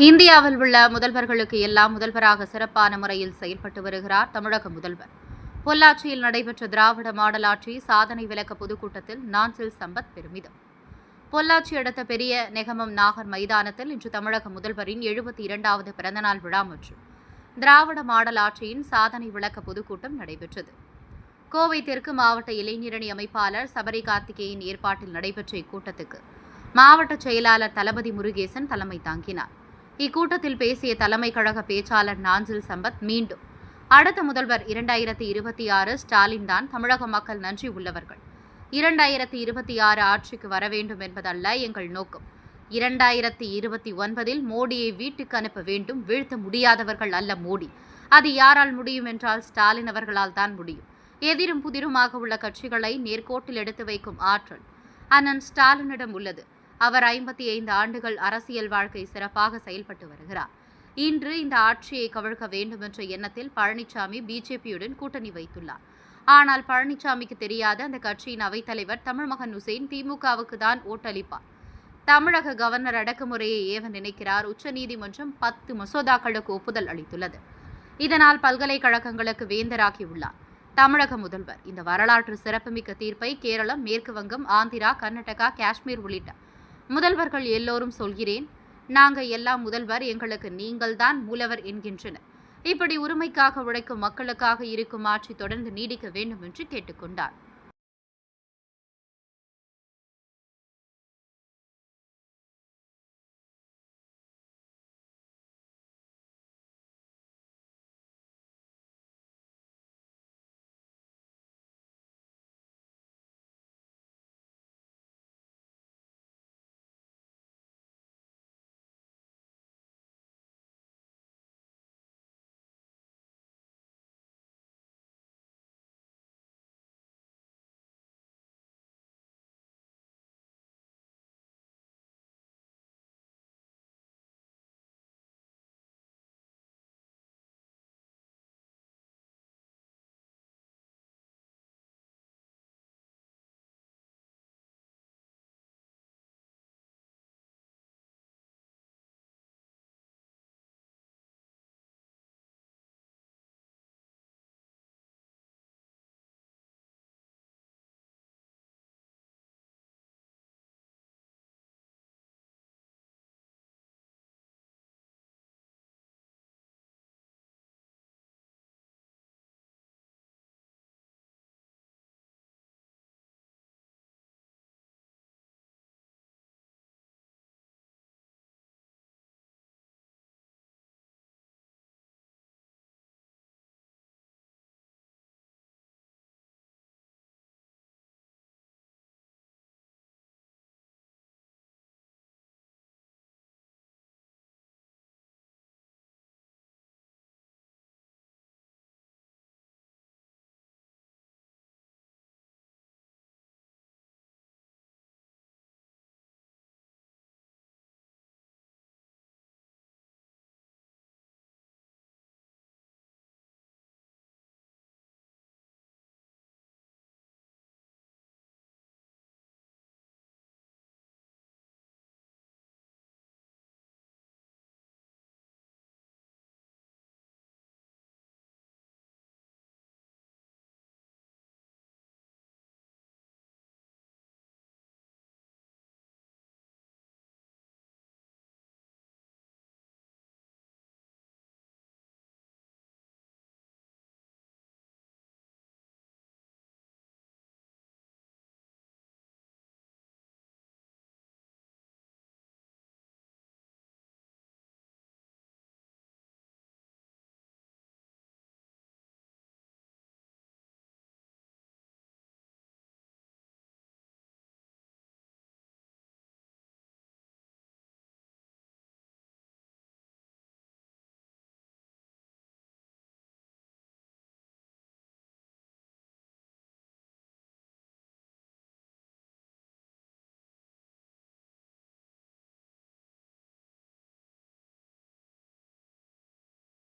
இந்தியாவில் உள்ள முதல்வர்களுக்கு எல்லாம் முதல்வராக சிறப்பான முறையில் செயல்பட்டு வருகிறார் தமிழக முதல்வர். பொள்ளாச்சியில் நடைபெற்ற திராவிட மாடல் ஆட்சி சாதனை விளக்க பொதுக்கூட்டத்தில் நாஞ்சில் சம்பத் பெருமிதம். பொள்ளாச்சி அடுத்த பெரிய நெகமம் நாகர் மைதானத்தில் இன்று தமிழக முதல்வரின் எழுபத்தி இரண்டாவது பிறந்தநாள் விழா மற்றும் திராவிட மாடல் ஆட்சியின் சாதனை விளக்க பொதுக்கூட்டம் நடைபெற்றது. கோவை தெற்கு மாவட்ட இளைஞரணி அமைப்பாளர் சபரி கார்த்திகேயன் ஏற்பாட்டில் நடைபெற்ற இக்கூட்டத்துக்கு மாவட்ட செயலாளர் தளபதி முருகேசன் தலைமை தாங்கினார். இக்கூட்டத்தில் பேசிய தலைமை கழக பேச்சாளர் நாஞ்சில் சம்பத் மீண்டும் அடுத்த முதல்வர் இரண்டாயிரத்தி இருபத்தி ஆறு ஸ்டாலின் தான் தமிழக மக்கள் நன்றி உள்ளவர்கள். இரண்டாயிரத்தி இருபத்தி ஆறு ஆட்சிக்கு வர வேண்டும் என்பதல்ல எங்கள் நோக்கம். இரண்டாயிரத்தி இருபத்தி ஒன்பதில் மோடியை வீட்டுக்கு அனுப்ப வேண்டும் வீழ்த்த முடியாதவர்கள் அல்ல மோடி. அது யாரால் முடியும் என்றால் ஸ்டாலின் அவர்களால் தான் முடியும். எதிரும் புதிருமாக உள்ள கட்சிகளை நேர்கோட்டில் எடுத்து வைக்கும் ஆற்றல் அண்ணன் ஸ்டாலினிடம் உள்ளது. அவர் ஐம்பத்தி ஐந்து ஆண்டுகள் அரசியல் வாழ்க்கை சிறப்பாக செயல்பட்டு வருகிறார். இன்று இந்த ஆட்சியை கவிழ்க்க வேண்டும் என்ற எண்ணத்தில் பழனிசாமி பிஜேபியுடன் கூட்டணி வைத்துள்ளார். ஆனால் பழனிசாமிக்கு தெரியாத அந்த கட்சியின் அவைத்தலைவர் தமிழ்மகன் ஹுசேன் திமுகவுக்கு தான் ஓட்டளிப்பார். தமிழக கவர்னர் அடக்குமுறையை ஏவ நினைக்கிறார். உச்சநீதிமன்றம் பத்து மசோதாக்களுக்கு ஒப்புதல் அளித்துள்ளது. இதனால் பல்கலைக்கழகங்களுக்கு வேந்தராகியுள்ளார். தமிழக முதல்வர் இந்த வரலாற்று சிறப்புமிக்க தீர்ப்பை கேரளம் மேற்கு வங்கம் ஆந்திரா கர்நாடகா காஷ்மீர் உள்ளிட்ட முதல்வர்கள் எல்லோரும் சொல்கிறேன் நாங்க எல்லாம் முதல்வர் எங்களுக்கு நீங்கள்தான் மூலவர் என்கின்றனர். இப்படி உரிமைக்காக உழைக்கும் மக்களுக்காக இருக்கும் ஆட்சி தொடர்ந்து நீடிக்க வேண்டும் என்று கேட்டுக்கொண்டார்.